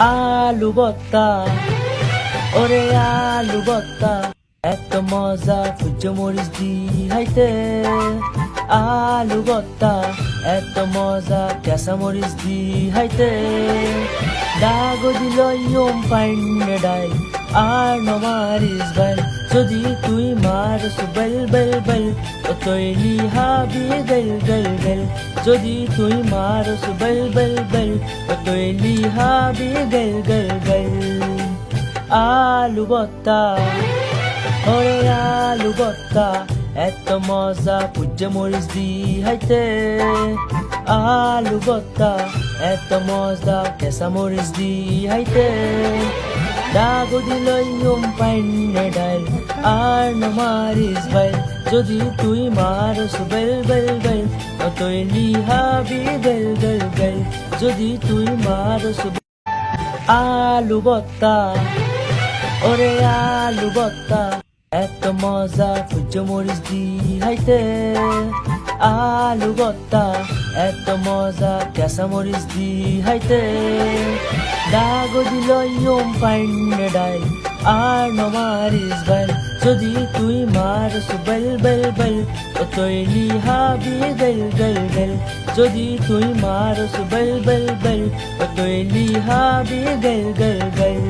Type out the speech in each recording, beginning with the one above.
আলু বত্তা ওরে আলু বত্তা এত মজা, সূর্য মরিচ দি হাইতে। আলু বত্তা এত মজা, কেঁচা মরিচ দি হাইতে। দাগো দিল ইয়ম পাইনে ডাই আর নমারিস বেল। যদি তুই মার বেল বেল বেল তো তৈলি হাবি বেল বেল বেল। যদি তুই মার বেল বেল বেল তৈলি হাবি বেল বেল বেল আলু বত্তা ওরে আলু বত্তা এত মজা পূজ্য মরিচ দি হাইতে আলু বত্তা এত মজা কেঁচা মরিচ দি হাইতে দাগো দিল পাইনে ডাইল আর নমারিস বাইল যদি তুই মারস বেল বেল বেল তৈলি হাবি বেল বেল বেল যদি তুই মারস আলু বত্তা, ওরে আলু বত্তা, এত মজা সূর্য মরিচ দি হাইতে আলু বত্তা, এত মজা কেঁচা মরিচ দি হাইতে দাগ দিল ইয়ম পাইনে ডাইল আর নমারিস বেল, যদি তুই মারস বেল বেল বেল তো তৈলি হাবি বেল বেল বেল যদি তুই মারস বেল বেল বেল তো তৈলি হাবি বেল বেল বেল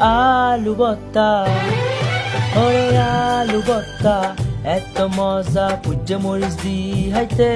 আলু বত্তা ওরে আলু বত্তা এত মজা, পূজ্য মরিচ দি হাইতে।